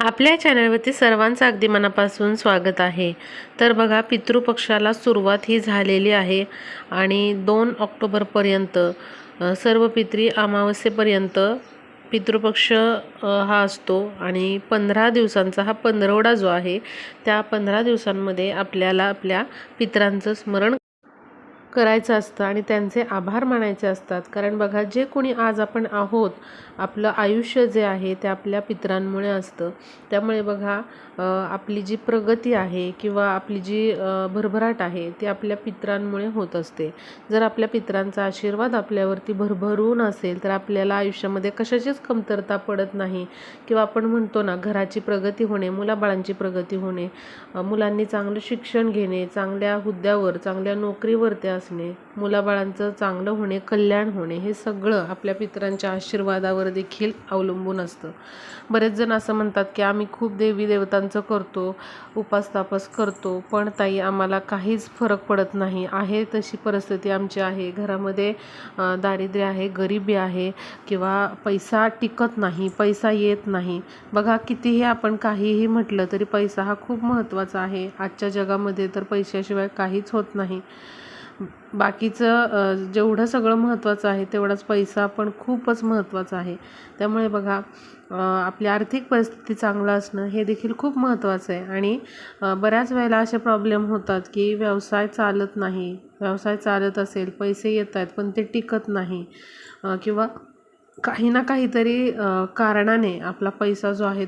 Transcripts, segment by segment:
आपल्या चॅनलवरती सर्वांचं अगदी मनापासून स्वागत आहे. तर बघा पितृपक्षाला सुरुवात ही झालेली आहे आणि दोन ऑक्टोबरपर्यंत सर्व पित्री अमावस्येपर्यंत पितृपक्ष हा असतो आणि पंधरा दिवसांचा हा पंधरवडा जो आहे त्या पंधरा दिवसांमध्ये आपल्याला आपल्या पितरांचं स्मरण करायचं असतं आणि त्यांचे आभार मानायचे असतात. कारण बघा जे कोणी आज आपण आहोत आपलं आयुष्य जे आहे ते आपल्या पित्रांमुळे असतं. त्यामुळे बघा आपली जी प्रगती आहे किंवा आपली जी भरभराट आहे ती आपल्या पित्रांमुळे होत असते. जर आपल्या पित्रांचा आशीर्वाद आपल्यावरती भरभरून असेल तर आपल्याला आयुष्यामध्ये कशाचीच कमतरता पडत नाही. किंवा आपण म्हणतो ना घराची प्रगती होणे मुलाबाळांची प्रगती होणे मुलांनी चांगलं शिक्षण घेणे चांगल्या हुद्द्यावर चांगल्या नोकरीवर त्या असणे मुलाबाळांचं चांगलं होणे कल्याण होणे हे सगळं आपल्या पितरांच्या आशीर्वादावर देखील अवलंबून असतं. बरेच जण असं म्हणतात की आम्ही खूप देवी देवतांचं करतो उपासतापस करतो पण ताई आम्हाला काहीच फरक पडत नाही. आहे तशी परिस्थिती आमची आहे. घरामध्ये दारिद्र्य आहे गरिबी आहे किंवा पैसा टिकत नाही पैसा येत नाही. बघा कितीही आपण काहीही म्हटलं तरी पैसा हा खूप महत्त्वाचा आहे. आजच्या जगामध्ये तर पैशाशिवाय काहीच होत नाही. बाकीचं जेवढं सगळं महत्त्वाचं आहे तेवढाच पैसा पण खूपच महत्त्वाचा आहे. त्यामुळे बघा आपली आर्थिक परिस्थिती चांगलं असणं हे देखील खूप महत्त्वाचं आहे. आणि बऱ्याच वेळेला असे प्रॉब्लेम होतात की व्यवसाय चालत नाही. व्यवसाय चालत असेल पैसे येत आहेत पण ते टिकत नाही. किंवा काही ना काहीतरी कारणाने आपला पैसा जो आहे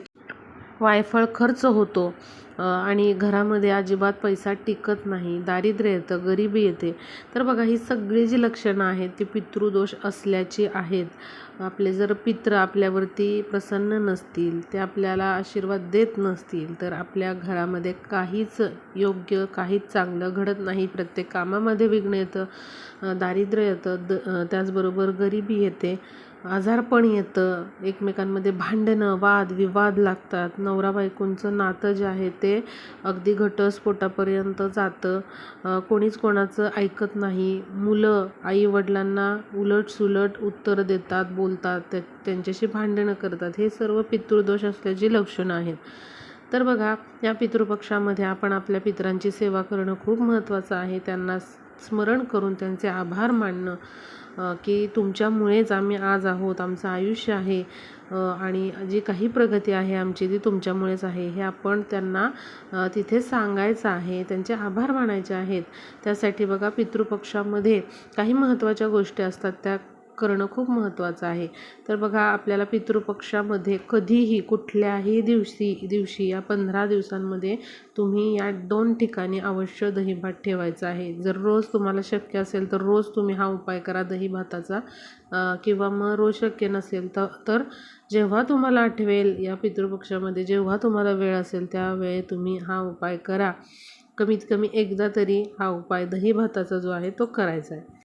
वायफळ खर्च होतो. आणि घरामध्ये अजिबात पैसा टिकत नाही दारिद्र्य येतं गरिबी येते. तर बघा ही सगळी जी लक्षणं आहेत ती पितृदोष असल्याची आहेत. आपले जर पित्र आपल्यावरती प्रसन्न नसतील ते आपल्याला आशीर्वाद देत नसतील तर आपल्या घरामध्ये काहीच योग्य काहीच चांगलं घडत नाही. प्रत्येक कामामध्ये विघ्न येतं दारिद्र्य येतं द त्याचबरोबर गरिबी येते आजारपण येतं. एकमेकांमध्ये भांडणं वाद विवाद लागतात. नवरा बायकोंचं नातं जे आहे ते अगदी घटस्फोटापर्यंत जातं. कोणीच कोणाचं ऐकत नाही. मुलं आईवडिलांना उलटसुलट उत्तर देतात बोलतात त्या त्यांच्याशी भांडणं करतात हे सर्व पितृदोष असल्याची लक्षणं आहेत. तर बघा या पितृपक्षामध्ये आपण आपल्या पितरांची सेवा करणं खूप महत्त्वाचं आहे. त्यांना स्मरण करून त्यांचे आभार मानणं की तुमच्यामुळेच आम्ही आज आहोत आमचं आयुष्य आहे आणि जी काही प्रगती आहे आमची ती तुमच्यामुळेच आहे हे आपण त्यांना तिथे सांगायचं आहे त्यांचे आभार मानायचे आहेत. त्यासाठी बघा पितृपक्षामध्ये काही महत्त्वाच्या गोष्टी असतात त्या करणं खूप महत्त्वाचं आहे. तर बघा आपल्याला पितृपक्षामध्ये कधीही कुठल्याही दिवशी दिवशी या पंधरा दिवसांमध्ये तुम्ही या दोन ठिकाणी अवश्य दहीभात ठेवायचा आहे. जर रोज तुम्हाला शक्य असेल तर रोज तुम्ही हा उपाय करा दही भाताचा किंवा मग रोज शक्य नसेल तर तर जेव्हा तुम्हाला आठवेल या पितृपक्षामध्ये जेव्हा तुम्हाला वेळ असेल त्यावेळी तुम्ही हा उपाय करा. कमीत कमी एकदा तरी हा उपाय दही भाताचा जो आहे तो करायचा आहे.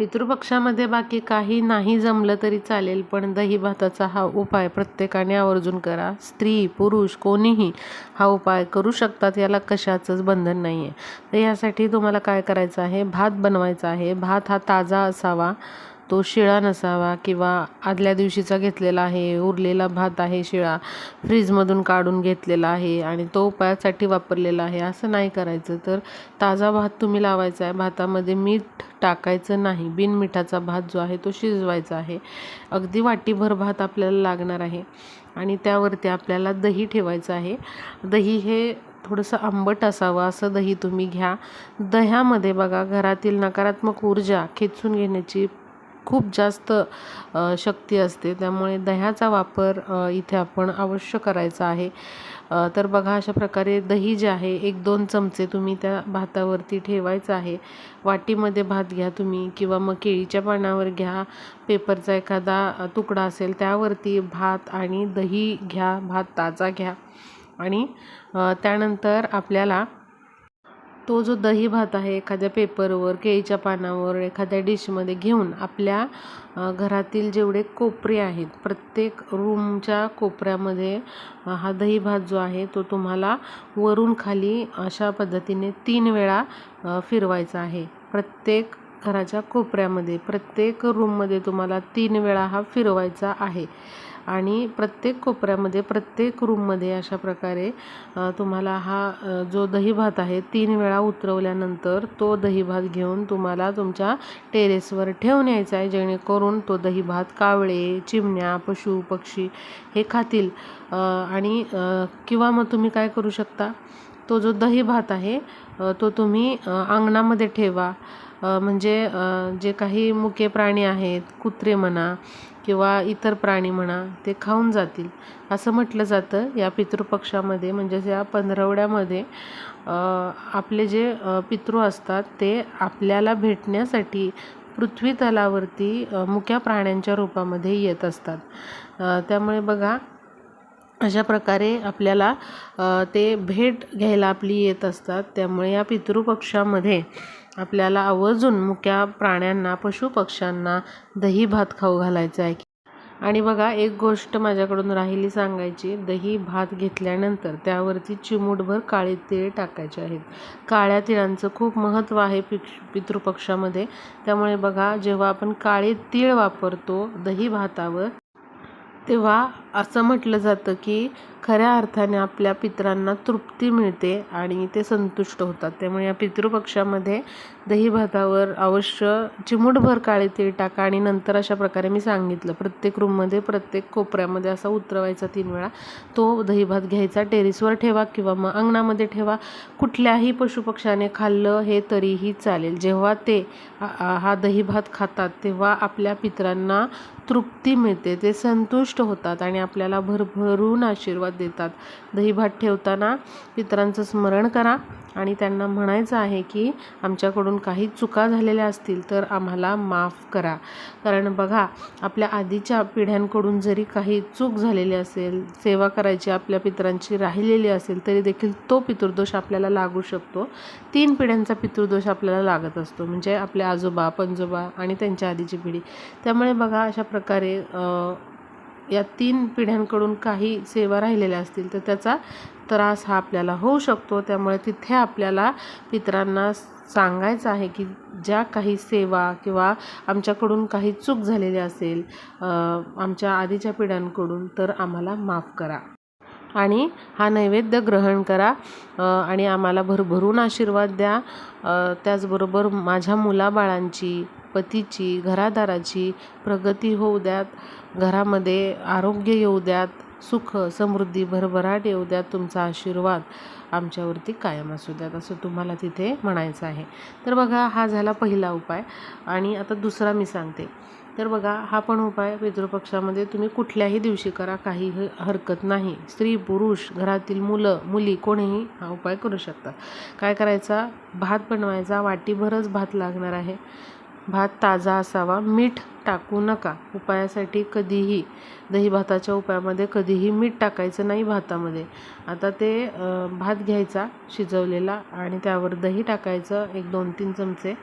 पितृपक्षामध्ये बाकी काही नाही जमलं तरी चालेल पण दही भाताचा हा उपाय प्रत्येकाने आवर्जून करा. स्त्री पुरुष कोणीही हा उपाय करू शकतात याला कशाचंच बंधन नाही आहे तर यासाठी तुम्हाला काय करायचं आहे? भात बनवायचा आहे. भात हा ताजा असावा. तो शिळा नसावा किंवा आदल्या दिवशीचा घेतलेला आहे उरलेला भात आहे शिळा फ्रीजमधून काढून घेतलेला आहे आणि तो उपायासाठी वापरलेला आहे असं नाही करायचं. तर ताजा भात तुम्ही लावायचा आहे. भातामध्ये मीठ टाकायचं नाही. बिनमिठाचा भात जो आहे तो शिजवायचा आहे. अगदी वाटीभर भात आपल्याला लागणार आहे आणि त्यावरती आपल्याला दही ठेवायचं आहे. दही हे थोडंसं आंबट असावं असं दही तुम्ही घ्या. दह्यामध्ये बघा घरातील नकारात्मक ऊर्जा खेचून घेण्याची खूप जास्त शक्ती असते. त्यामुळे दह्याचा वापर इथे आपण अवश्य करायचा आहे. तर बघा अशा प्रकारे दही जे आहे एक दोन चमचे तुम्ही त्या भातावरती ठेवायचं आहे. वाटीमध्ये भात घ्या तुम्ही किंवा मग केळीच्या पानावर घ्या. पेपरचा एखादा तुकडा असेल त्यावरती भात आणि दही घ्या भात ताजा घ्या. आणि त्यानंतर आपल्याला तो जो दही भात आहे एखाद्या पेपरवर केळीच्या पानावर एखाद्या डिशमध्ये घेऊन आपल्या घरातील जेवढे कोपरे आहेत प्रत्येक रूमच्या कोपऱ्यामध्ये हा दही भात जो आहे तो तुम्हाला वरून खाली अशा पद्धतीने तीन वेळा फिरवायचा आहे. प्रत्येक घराच्या कोपऱ्यामध्ये प्रत्येक रूममध्ये तुम्हाला तीन वेळा हा फिरवायचा आहे. आणि प्रत्येक कोपऱ्यामध्ये प्रत्येक रूममध्ये अशा प्रकारे तुम्हाला हा जो दहीभात आहे तीन वेळा उतरवल्यानंतर तो दहीभात घेऊन तुम्हाला तुमच्या टेरेसवर ठेवून यायचा आहे जेणेकरून तो दहीभात कावळे चिमण्या पशु पक्षी हे खातील. आणि किंवा मग तुम्ही काय करू शकता? तो जो दही भात आहे तो तुम्ही अंगणामध्ये ठेवा. म्हणजे जे काही मुके प्राणी आहेत कुत्रे म्हणा किंवा इतर प्राणी म्हणा ते खाऊन जातील. असं म्हटलं जातं या पितृपक्षामध्ये. म्हणजेच या पंधरवड्यामध्ये आपले जे पितृ असतात ते आपल्याला भेटण्यासाठी पृथ्वी तलावरती मुक्या प्राण्यांच्या रूपामध्ये येत असतात. त्यामुळे बघा अशा प्रकारे आपल्याला ते भेट घ्यायला आपली येत असतात. त्यामुळे या पितृपक्षामध्ये आपल्याला आवर्जून मुक्या प्राण्यांना पशुपक्ष्यांना दही भात खाऊ घालायचं आहे. आणि बघा एक गोष्ट माझ्याकडून राहिली सांगायची. दही भात घेतल्यानंतर त्यावरती चिमूटभर काळे तीळ टाकायचे आहेत. काळ्या तिळांचं खूप महत्त्व आहे पिक्ष पितृपक्षामध्ये. त्यामुळे बघा जेव्हा आपण काळे तीळ वापरतो दही भातावर तेव्हा असं म्हटलं जातं की खऱ्या अर्थाने आपल्या पितरांना तृप्ती मिळते आणि ते संतुष्ट होतात. त्यामुळे या पितृपक्षामध्ये दही भातावर अवश्य चिमूटभर काळे तीळ टाका आणि नंतर अशा प्रकारे मी सांगितलं. प्रत्येक रूममध्ये प्रत्येक कोपऱ्यामध्ये असा उतरवायचा तीन वेळा. तो दही भात घ्यायचा टेरेसवर ठेवा किंवा मग अंगणामध्ये ठेवा. कुठल्याही पशुपक्षाने खाल्लं हे तरीही चालेल. जेव्हा ते हा दही भात खातात तेव्हा आपल्या पितरांना तृप्ती मिळते. ते संतुष्ट होतात आणि आपल्याला भरभरून आशीर्वाद देतात. दहीभात ठेवताना पितरांचं स्मरण करा आणि त्यांना म्हणायचं आहे की आमच्याकडून काही चुका झालेल्या असतील तर आम्हाला माफ करा. कारण बघा आपल्या आधीच्या पिढ्यांकडून जरी काही चूक झालेली असेल सेवा करायची आपल्या पितरांची राहिलेली असेल तरी देखील तो पितृदोष आपल्याला लागू शकतो. तीन पिढ्यांचा पितृदोष आपल्याला लागत असतो म्हणजे आपले आजोबा पणजोबा आणि त्यांच्या आधीची पिढी. त्यामुळे बघा अशा प्रकारे या तीन पिढ्यांकडून काही सेवा राहिलेल्या असतील तर त्याचा त्रास हा आपल्याला होऊ शकतो. त्यामुळे तिथे आपल्याला पितरांना सांगायचं आहे की ज्या काही सेवा किंवा आमच्याकडून काही चूक झालेली असेल आमच्या आधीच्या पिढ्यांकडून तर आम्हाला माफ करा. आणि हा नैवेद्य ग्रहण करा आणि आम्हाला भरभरून आशीर्वाद द्या. त्याचबरोबर माझ्या मुलाबाळांची पतीची घरादाराची प्रगती होऊ द्यात घरामध्ये आरोग्य येऊ द्यात सुख समृद्धी भरभराट येऊ द्यात तुमचा आशीर्वाद आमच्यावरती कायम असू द्यात असं तुम्हाला तिथे म्हणायचं आहे. तर बघा हा झाला पहिला उपाय. आणि आता दुसरा मी सांगते. तर बघा हा पण उपाय पितृपक्षामध्ये तुम्ही कुठल्याही दिवशी करा काही हरकत नाही. स्त्री पुरुष घरातील मुलं मुली कोणीही हा उपाय करू शकतात. काय करायचा? भात बनवायचा. वाटीभरच भात लागणार आहे. भात ताजा असावा. मीठ टाकू नका. उपायासाठी कधीही दही भाताच्या उपायामध्ये कधीही मीठ टाकायचं नाही भातामध्ये. आता ते भात घ्यायचा शिजवलेला आणि त्यावर दही टाकायचं एक दोन तीन चमचे.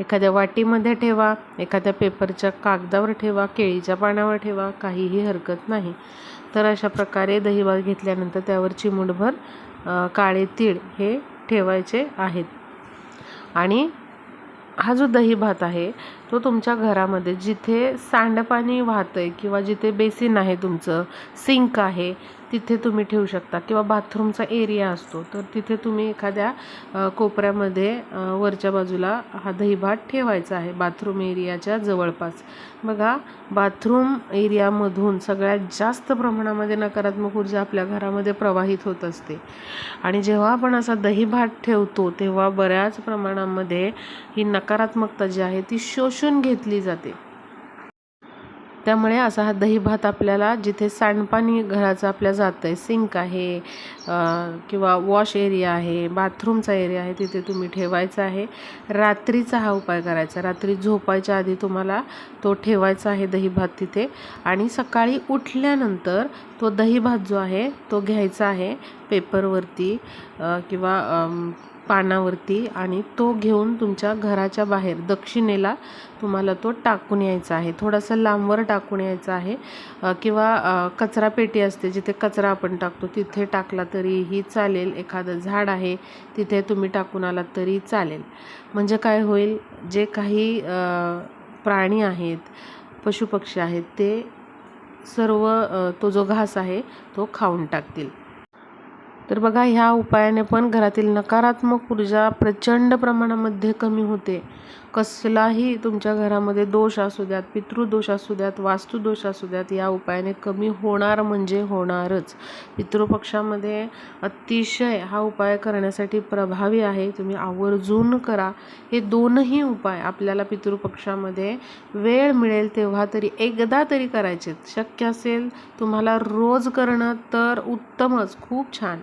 एखाद्या वाटीमध्ये ठेवा एखाद्या पेपरच्या कागदावर ठेवा केळीच्या पानावर ठेवा काहीही हरकत नाही. तर अशा प्रकारे दही भात घेतल्यानंतर त्यावर चिमूटभर काळे तीळ हे ठेवायचे आहेत. आणि हा जो दही भात आहे तो तुमच्या घरामध्ये जिथे सांडपाणी वाहतं आहे किंवा जिथे बेसिन आहे तुमचं सिंक आहे तिथे तुम्ही ठेवू शकता. किंवा बाथरूमचा एरिया असतो तर तिथे तुम्ही एखाद्या कोपऱ्यामध्ये वरच्या बाजूला हा दहीभात ठेवायचा आहे बाथरूम एरियाच्या जवळपास. बघा बाथरूम एरियामधून सगळ्यात जास्त प्रमाणामध्ये नकारात्मक ऊर्जा आपल्या घरामध्ये प्रवाहित होत असते. आणि जेव्हा आपण असा दहीभात ठेवतो तेव्हा बऱ्याच प्रमाणामध्ये ही नकारात्मकता जी आहे ती शोष शोषून घेतली जाते. त्यामुळे असा हा दही भात आपल्याला जिथे सांडपाणी घराचं आपल्या जातं आहे सिंक आहे किंवा वॉश एरिया आहे बाथरूमचा एरिया आहे तिथे तुम्ही ठेवायचा आहे. रात्रीचा हा उपाय करायचा. रात्री झोपायच्या आधी तुम्हाला तो ठेवायचा आहे दही भात तिथे. आणि सकाळी उठल्यानंतर तो दही भात जो आहे तो घ्यायचा आहे पेपरवरती किंवा पानावरती आणि तो घेऊन तुमच्या घराच्या बाहेर दक्षिणेला तुम्हाला तो टाकून यायचा आहे. थोडासा लांबवर टाकून यायचा आहे. किंवा कचरा पेटी असते जिथे कचरा आपण टाकतो तिथे टाकला तरीही चालेल. एखादं झाड आहे तिथे तुम्ही टाकून आलात तरी चालेल. म्हणजे काय होईल जे काही प्राणी आहेत पशुपक्षी आहेत ते सर्व तो जो घास आहे तो खाऊन टाकतील. तर बघा ह्या उपायाने पण घरातील नकारात्मक ऊर्जा प्रचंड प्रमाणामध्ये कमी होते. कसलाही तुमच्या घरामध्ये दोष असू द्यात पितृदोष असू द्यात वास्तुदोष असू द्यात या उपायाने कमी होणार म्हणजे होणारच. पितृपक्षामध्ये अतिशय हा उपाय करण्यासाठी प्रभावी आहे. तुम्ही आवर्जून करा. हे दोनही उपाय आपल्याला पितृपक्षामध्ये वेळ मिळेल तेव्हा तरी एकदा तरी करायचे शक्य असेल तुम्हाला रोज करणं तर उत्तमच. खूप छान.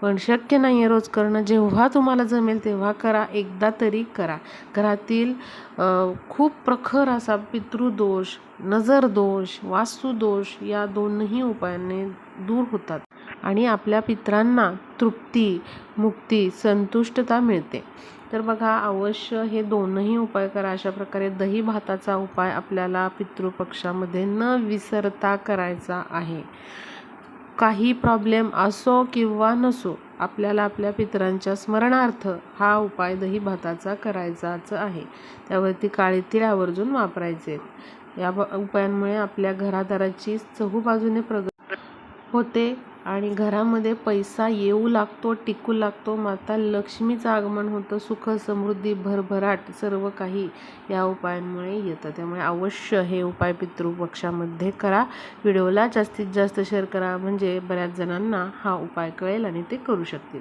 पण शक्य नाही आहे रोज करणं. जेव्हा तुम्हाला जमेल तेव्हा करा. एकदा तरी करा. घरातील खूप प्रखर असा पितृदोष नजरदोष वास्तुदोष या दोनही उपायांनी दूर होतात आणि आपल्या पित्रांना तृप्ती मुक्ती संतुष्टता मिळते. तर बघा अवश्य हे दोनही उपाय करा. अशा प्रकारे दही भाताचा उपाय आपल्याला पितृपक्षामध्ये न विसरता करायचा आहे. काही प्रॉब्लेम असो किंवा नसो आपल्याला आपल्या पितरांच्या स्मरणार्थ हा उपाय दही भाताचा करायचाच आहे. त्यावरती काळे तीळ आवर्जून वापरायचे. या ब- उपायांमुळे आपल्या घरादाराची चहूबाजूने प्रग होते. आणि घरामध्ये पैसा येऊ लागतो टिकू लागतो. माता लक्ष्मीचं आगमन होतं सुख समृद्धी भरभराट सर्व काही या उपायांमुळे येतं. त्यामुळे अवश्य हे उपाय पितृपक्षामध्ये करा. व्हिडिओला जास्तीत जास्त शेअर करा. म्हणजे बऱ्याच जणांना हा उपाय कळेल आणि ते करू शकतील.